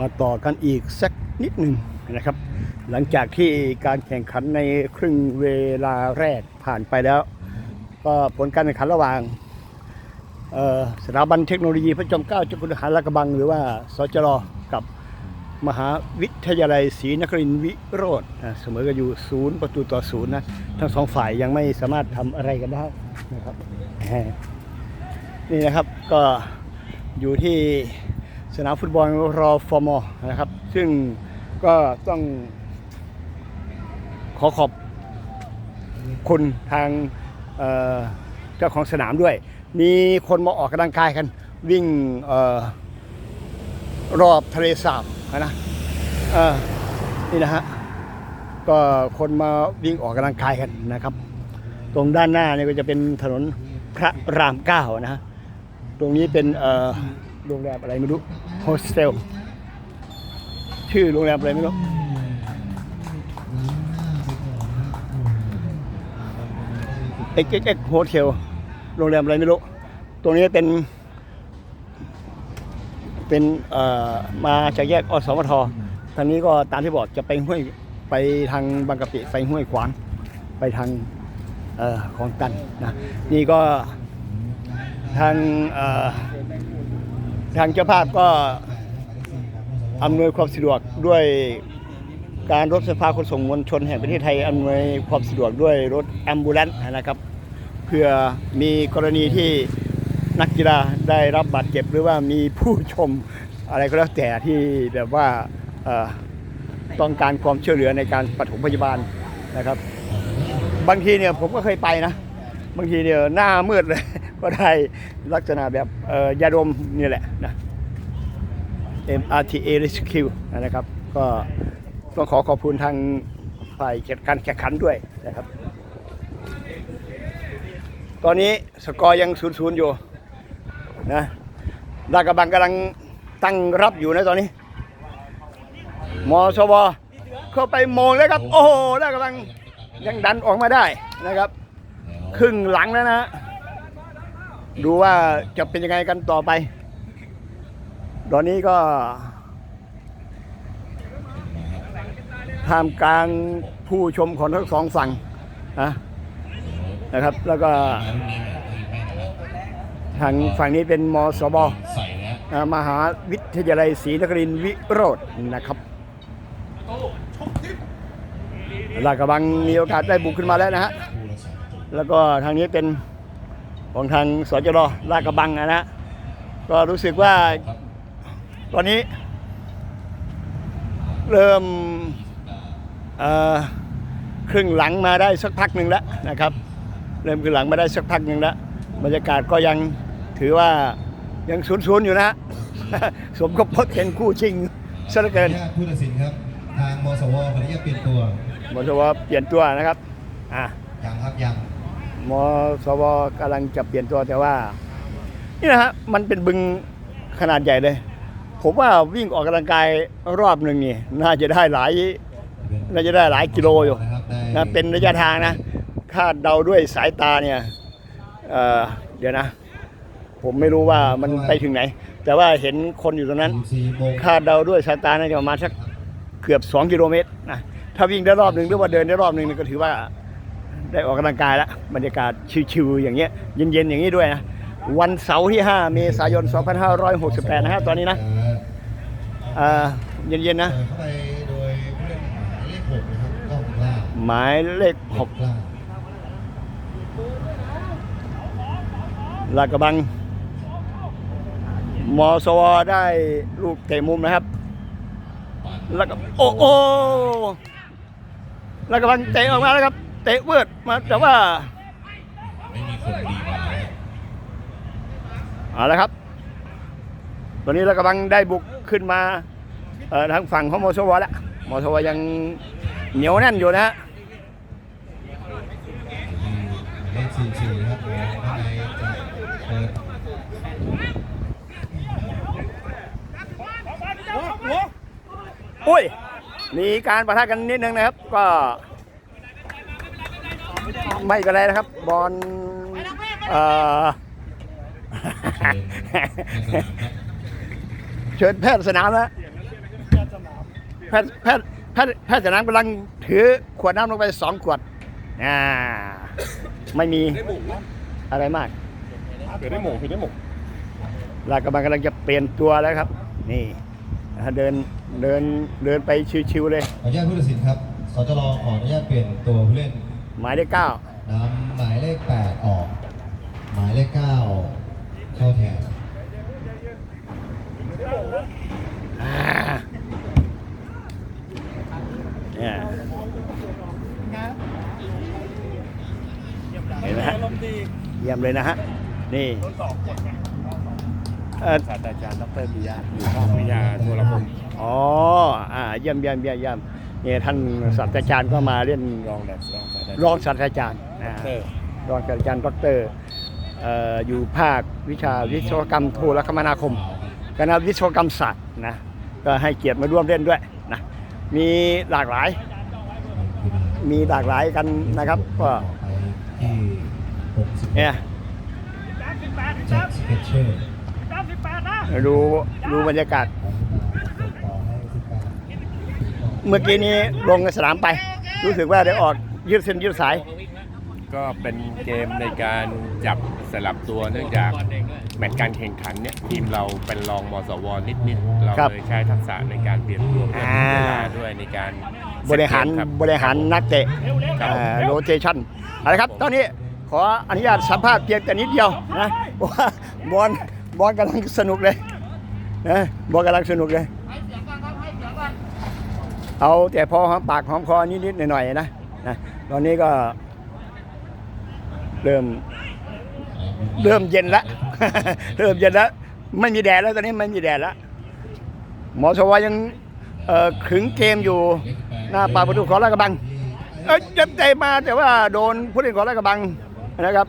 มาต่อกันอีกสักนิดหนึ่งนะครับ หลังจากที่การแข่งขันในครึ่งเวลาแรกผ่านไปแล้ว ก็ผลการแข่งขันระหว่างสถาบันเทคโนโลยีพระจอมเกล้าเจ้าคุณทหารลาดกระบัง หรือว่าสจรกับมหาวิทยาลัยศรีนครินทร์วิโรธนะเสมอกันอยู่ศูนย์ประตูต่อศูนย์นะทั้งสองฝ่ายยังไม่สามารถทำอะไรกันได้นะครับนี่นะครับก็อยู่ที่ สนามฟุตบอลรอฟอร์มนะครับ ซึ่งก็ต้องขอขอบคุณทางเจ้าของสนามด้วย มีคนมาออกกำลังกายกัน วิ่งออรอบทะเลสาบนะนี่นะฮะก็คนมาวิ่งออกกำลังกายกันนะครับ ตรงด้านหน้านี่ก็จะเป็นถนนพระรามเก้านะ ตรงนี้เป็นเโรงแรมอะไรไม่รู้โฮสเทลชื่อโรงแรมอะไรไม่รู้ XXX Hotel โรงแรมอะไรไม่รู้ตรงนี้เป็น เป็นเอ่อมาจากแยกอสมททางนี้ก็ตามที่บอกจะไปห้วยไปทางบางกะปิไปห้วยขวางไปทางเอ่อของตันนะนี่ก็ทางเอ่อ ทางเจ้าภาพก็อำนวยความสะดวกด้วยการรถไฟฟ้าขนส่งมวลชนแห่งประเทศไทยอำนวยความสะดวกด้วยรถแอมบูเลนต์นะครับ เพื่อมีกรณีที่นักกีฬาได้รับบาดเจ็บหรือว่ามีผู้ชมอะไรก็แล้วแต่ที่แบบว่าต้องการความช่วยเหลือในการปฐมพยาบาลนะครับ บางทีเนี่ยผมก็เคยไปนะ บางทีเนี่ยหน้ามืดเลย ก็ได้ลักษณะแบบยาดมนี่แหละนะ MRTA Rescue นะครับ ก็ต้องขอขอบคุณทางฝ่ายจัดการแข่งขันด้วยนะครับ ตอนนี้สกอร์ยังศูนย์ศูนย์อยู่นะลาดกระบังกำลังตั้งรับอยู่นะตอนนี้ มอสวเข้าไปโมงแล้วครับ โอ้โหลาดกระบังยังดันออกมาได้นะครับ ครึ่งหลังแล้วนะ ดูว่าจะเป็นยังไงกันต่อไป ตอนนี้ก็ท่ามกลางผู้ชมของทั้งสองฝั่งนะนะครับ แล้วก็ทางฝั่งนี้เป็นมสบมหาวิทยาลัยศรีนครินทร์วิโรจน์นะครับลาดกระบังมีโอกาสได้บุกขึ้นมาแล้วนะฮะ แล้วก็ทางนี้เป็น ของทางสจรลาดกระบังนะฮะก็รู้สึกว่าครับตอนนี้ เริ่มเอ่อครึ่งหลังมาได้สักพักหนึ่งแล้วนะครับ เริ่มครึ่งหลังมาได้สักพักหนึ่งแล้วบรรยากาศก็ยังถือว่ายังศูนย์ๆอยู่นะสมกับพจน์เป็นคู่ชิงซะเหลือเกินญาติผู้ตัดสินครับทางมสวขออนุญาตเปลี่ยนตัวมสวเปลี่ยนตัวนะครับอะยังครับยัง มสวกำลังจะเปลี่ยนตัวแต่ว่า นี่นะฮะมันเป็นบึงขนาดใหญ่เลย ผมว่าวิ่งออกกำลังกายรอบหนึ่งนี่ น่าจะได้หลายน่าจะได้หลายกิโลอยู่นะเป็นระยะทางนะคาดเดาด้วยสายตาเนี่ยเเดี๋ยวนะ ผมไม่รู้ว่ามันไปถึงไหน แต่ว่าเห็นคนอยู่ตรงนั้นคาดเดาด้วยสายตาน่าจะประมาณสักเกือบ 2 กิโลเมตรนะถ้าวิ่งได้รอบหนึ่งหรือว่าเดินได้รอบหนึ่งก็ถือว่า ได้ออกกำลังกายแล้วบรรยากาศชิวๆอย่างเงี้ยเย็นๆอย่างนี้ด้วยนะวันเสาร์ที่ 5 เมษายน 2568 นะฮะตอนนี้นะอ่าเย็นๆนะเปิดเข้าไปโดยผู้เล่นหมายเลขหกนะครับกล้าหมายเลขหกลาดกระบังมสวได้ลูกเตะมุมนะครับแล้วก็โอ้โอ้แล้วกำลังเตะออกมาแล้วครับ เตะเวิร์ดมาแต่ว่าไม่มีคนดีมาแล้วเอาละครับ ตอนนี้เรากำลังได้บุกขึ้นมาเอ่อทางฝั่งของมสวแล้วมสวยังเหนียวแน่นอยู่นะฮะเลขสี่สี่ครับข้างในจะเปิดอุ้ย มีการประทะกันนิดนึงนะครับ ก็ ไม่เป็นไรนะครับ บอลเอ่อเชิญแพทย์สนามแล้วแพทย์แพทย์แพทย์แพทย์สนามกำลังถือขวดน้ำลงไปสองขวดอ่าไม่มีอะไรมากเกิดได้หมูคือได้หมูลาดกระบังกำลังจะเปลี่ยนตัวแล้วครับ นี่นะฮะเดินเดินเดินไปชิวๆเลยขออนุญาตผู้ตัดสินครับสจรขออนุญาตเปลี่ยนตัวผู้เล่น หมายเลขเก้า นำหมายเลข 8 ออก หมายเลข 9 เข้าแทนอ่าเนี่ยเห็นไหมฮะเยี่ยมเลยนะฮะ นี่เอ่อศาสตราจารย์ดรปิยะอยู่ภาควิทยาโทรพงศ์อ๋ออ่าเยี่ยมเยี่ยมเยี่ยมเยี่ยมเนี่ยท่านศาสตราจารย์ก็มาเล่นรองแดดรองศาสตราจารรย์ องศาสตราจารย์นะเตอร์รองศาสตราจารย์ดอกเตอรเอ่ออยู่ภาควิชาวิศวกรรมโทรคมนาคมคณะวิศวกรรมศาสตร์นะก็ให้เกียรติมาร่วมเล่นด้วยนะมีหลากหลาย มีหลากหลายกันนะครับก็ไปที่60เนี่ยแจ็คสเปเชอร์ดูดูบรรยากาศต่อให้18เมื่อกี้นี้ลงในสนามไป รู้สึกว่าได้ออกยืดเส้นยืดสาย ก็เป็นเกมในการจับสลับตัวเนื่องจากแมตช์การแข่งขันเนี่ยทีมเราเป็นรองมสวนิดๆเราครับเลยใช้ทักษะในการเปลี่ยนตัวเพื่อมีเวลาด้วยในการบริหารเซตเกมคบริหารนักเตะครับโรเทชันเอาละครับ ตอนนี้ขออนุญาตสัมภาษณ์เพียงแต่นิดเดียวนะเพราะว่าบอลบอลกำลังสนุกเลยนะบอลกำลังสนุกเลยเอาแต่พอหอมปากหอมคอนิดๆหน่อยๆนะนะตอนนี้ก็ เริ่ม เริ่มเย็นแล้วเริ่มเย็นแล้วไม่มีแดดแล้วตอนนี้ไม่มีแดดแล้วหมอชวายังขึงเกมอยู่ หน้าปากประตูของลากระบังเอ้ยเจ็บใจมาแต่ว่าโดนผู้เล่นของลากระบังนะครับ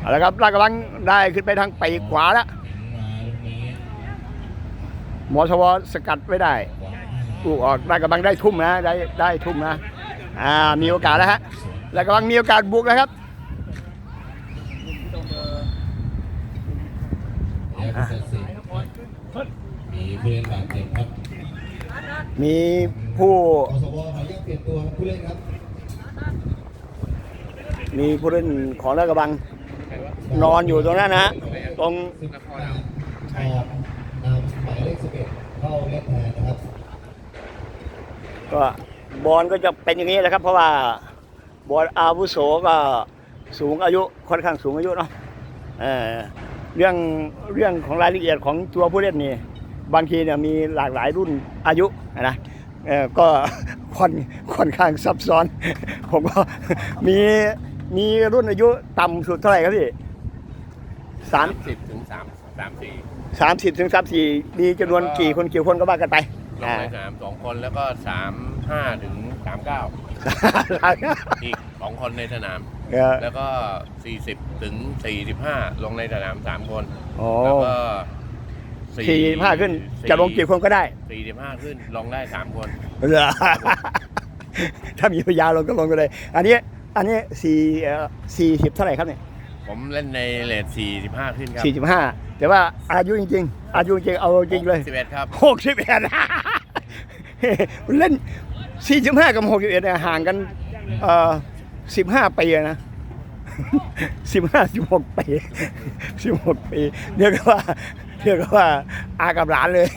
เอาละครับลากระบังได้ขึ้นไปทางปีกขวาแล้วหมอชวสกัดไว้ได้ลูกออกลากระบังได้ทุ่มนะ ได้ได้ทุ่มนะ อ่ามีโอกาสแล้วฮะลาดกระบังมีโอกาสบุกแล้วครับแล้วผู้ตัดสินมีผู้เล่นบาดเจ็บครับมีผู้อสวขออนุญาตเปลี่ยนตัวผู้เล่นครับมีผู้เล่นของลาดกระบัง นอนอยู่ตรงนั้นนะฮะตรงสิบแปดออก นำหมายเลขสิบเอ็ดเข้าเล่นแทนนะครับก็บอลก็จะเป็นอย่างนี้แหละครับ เพราะว่าบอลอาวุโสก็สูงอายุค่อนข้างสูงอายุเนาะเอ่อเรื่องเรื่องของรายละเอียดของตัวผู้เล่นนี่บางทีเนี่ยมีหลากหลายรุ่นอายุนะเอ่อก็ค่อนค่อนข้างซับซ้อน ผมก็มีมีรุ่นอายุต่ำสุดเท่าไหร่ครับพี่สามสิบถึงสามสามสี่สามสิบถึงสามสี่มีจำนวนกี่คนกี่คนก็ว่ากันไปลงในสนามสองคนแล้วก็สาม ห้าถึงสามเก้าอ่าอีกสองคนในสนามเออแล้วก็ 40 ถึง 45 ลงในสนาม 3 คน โอ้แล้วก็สี่ห้าขึ้นจะลงกี่คนก็ได้45 ขึ้นลงได้ 3 คน เหรอถ้ามีพยาลงก็ลงไปเลยอันนี้อันนี้สี่เอ่อสี่สิบเท่าไหร่ครับเนี่ยผมเล่นในเลท45 ขึ้นครับสี่สิบห้าแต่ว่าอายุจริง ๆ อายุจริงๆเอาจริงเลย 11 ครับ หกสิบเอ็ด เล่นสี่สิบห้ากับหกสิบเอ็ดเนี่ยห่างกันเอ่อสิบห้าปีนะสิบห้าสิบหกปีสิบหกปีเรียกว่าเรียกว่าอากับหลานเลย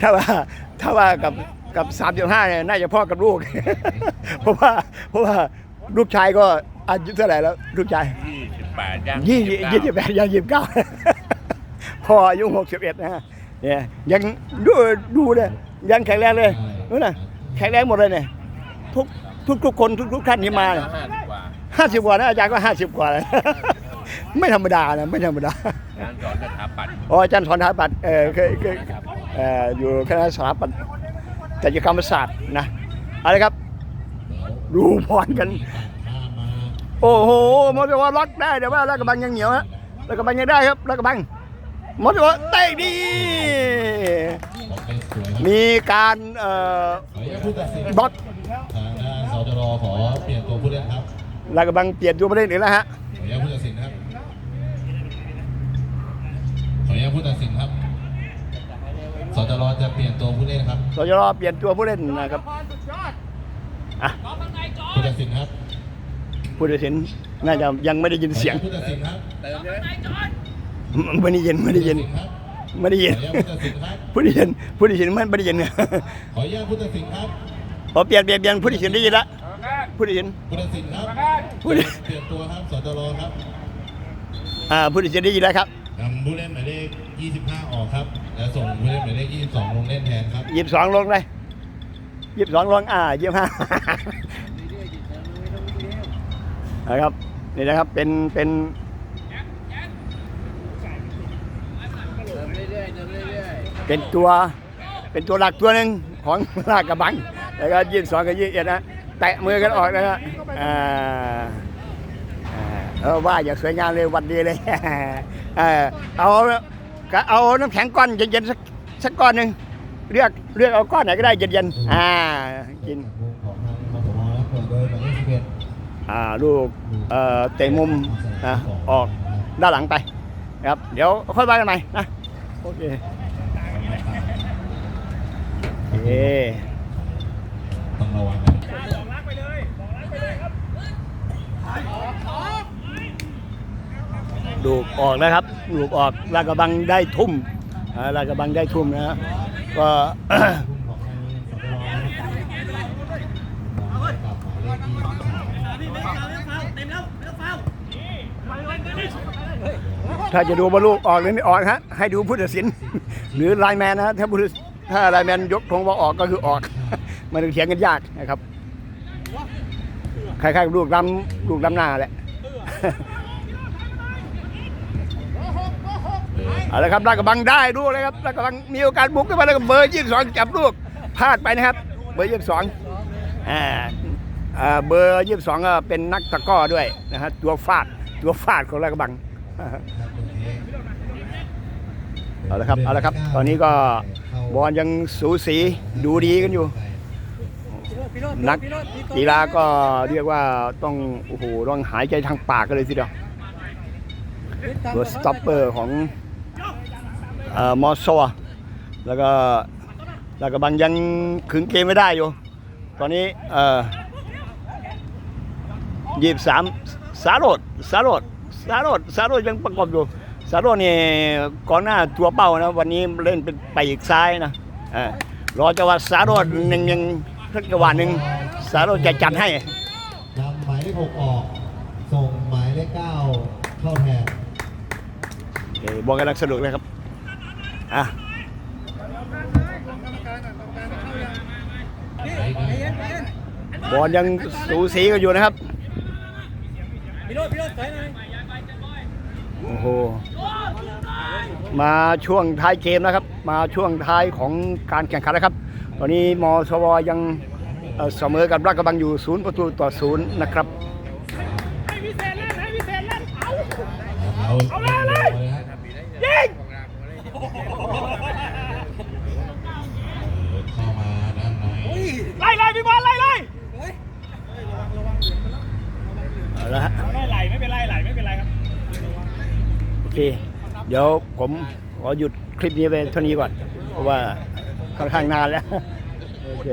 ถ้าว่าถ้าว่ากับกับสามสิบห้าเนี่ยน่าจะพ่อกับลูก เพราะว่าเพราะว่าลูกชายก็อายุเท่าไหร่แล้ว ลูกชาย28ย่างยี่29ยี่สิบแปดยังยี่สิบเก้าพออายุหกสิบเอ็ดนะฮะ เนี่ยยังดูดูเลยยังแข็งแรงเลยนู่นน่ะแข็งแรงหมดเลยเนี่ยทุกทุกทุกคนทุกทุกท่านที่มา50กว่าห้าสิบกว่านะอาจารย์ก็ห้าสิบกว่าเลยไม่ธรรมดานะไม่ธรรมดาการสอนสถาปัตย์อ๋ออาจารย์สอนสถาปัตย์เออเคยเคยเอ่ออยู่คณะสถาปัตย์จักรกรรมศาสตร์นะอะไรครับ ดูพรกัน โอ้โหมอสว่าล็อกได้แต่ว่าลากระบังยังเหนียวฮะลากระบังยังได้ครับลากระบัง มอสว่าเตะดี มีการเอ่อขออนุญาตผู้ตัดสินบล็อกทางด้านสจรขอเปลี่ยนตัวผู้เล่นครับลากระบังเปลี่ยนตัวผู้เล่นอีกแล้วฮะขออนุญาตผู้ตัดสินครับขออนุญาตผู้ตัดสินครับสจรจะเปลี่ยนตัวผู้เล่นครับเราจะรอเปลี่ยนตัวผู้เล่นนะครับอะผู้ตัดสินครับผู้ตัดสินน่าจะยังไม่ได้ยินเสียงผู้ตัดสินครับ ไม่ได้ยินไม่ได้ยินครับไม่ได้ยินขออนุญาตผู้ตัดสินครับผู้ตัดสินผู้ตัดสินไม่ไม่ได้ยินขออนุญาตผู้ตัดสินครับพอเปลี่ยนเปลี่ยนเปลี่ยนผู้ตัดสินได้ยินละผู้ตัดสินผู้ตัดสินครับผู้ตัดเปลี่ยนตัวครับสจรครับอ่าผู้ตัดสินได้ยินแล้วครับนำผู้เล่นหมายเลข 25 ออกครับ แล้วส่งผู้เล่นหมายเลข 22 ลงเล่นแทนครับยี่สิบสองลงเลยยี่สิบสองลง อ่ายี่สิบห้านะครับ นี่นะครับ เป็น เป็น เป็นตัวเป็นตัวหลักตัวหนึ่งของลากกระบัง แล้วก็ยี่สิบสองกับยี่เอ็ดนะแตะมือกันออกนะฮะอ่าอ่าเออว่าอย่าสวยงามเลยวันดีเลยเออเอาก็เอาน้ำแข็งก้อนเย็นๆสักสักก้อนหนึ่งเลือกเลือกเอาก้อนไหนก็ได้เย็นๆอ่ากินอ่าจริงอ่าลูกเอ่อเตะมุมนะออกด้านหลังไปนะครับ เดี๋ยวค่อยว่ากันใหม่นะโอเค เคต้องระวังนะลูกออกนะครับลูกออกลากระบังได้ทุ่มลากระบังได้ทุ่มนะฮะก็ถ้าจะดูว่าลูกออกหรือไม่ออกฮะให้ดูผู้ตัดสิน หรือไลน์แมนนะฮะถ้าผู้ตัด ถ้าไลแมนยกธงว่าออกก็คือออก มันเถียงกันยากนะครับคล้ายๆลูกลำลูกลำหน้าแหละเอาละครับลากกระบังได้ดูเลยครับลากกระบังมีโอกาสบุกขึ้นมาแล้วก็เบอร์ยี่สิบสองจับลูกพลาดไปนะครับ เบอร์ยี่สิบสองอ่าเบอร์ยี่สิบสองก็เป็นนักตะก้อด้วยนะฮะตัวฟาดตัวฟาดของลากกระบังเอาละครับเอาละครับ ตอนนี้ก็ บอลยังสูสีดูดีกันอยู่ นักกีฬาก็เรียกว่าต้องโอ้โหต้องหายใจทางปากกันเลยทีเดียวตัวสต็อปเปอร์ของเอ่อมอสโซแล้วก็แล้วก็บางยังขึงเกมไม่ได้อยู่ ตอนนี้เอ่อยี่สามสาโรดสาโรดสาโรดสาโรดยังประกอบอยู่ สาโรดนี่ก่อนหน้าตัวเป้านะ วันนี้เล่นเป็นไปอีกซ้ายนะเออรอจังหวะสาโรดหนึ่งยังสักจังหวะหนึ่งสาโรดจะจัดให้นำหมายเลข6ออก ส่งหมายเลข9เข้าแทนโอเคบอลกำลังสนุกเลยครับอะบอลยังสูสีกันอยู่นะครับโอ้ โห มาช่วงท้ายเกมนะครับ มาช่วงท้ายของการแข่งขันนะครับ ตอนนี้มสวยังเอ่อเสมอกับราชกระบังอยู่ศูนย์ประตูต่อศูนย์นะครับ เอาเอาเลยยิงเข้ามาด้านใน ไล่ไล่พี่บอลไล่ไล่ เอาละฮะ ไล่ไหลไม่เป็นไรไหลไม่เป็นไรครับ โอเค เดี๋ยวผมขอหยุดคลิปนี้ไปเท่านี้ก่อน เพราะว่าค่อนข้างนานแล้ว โอเค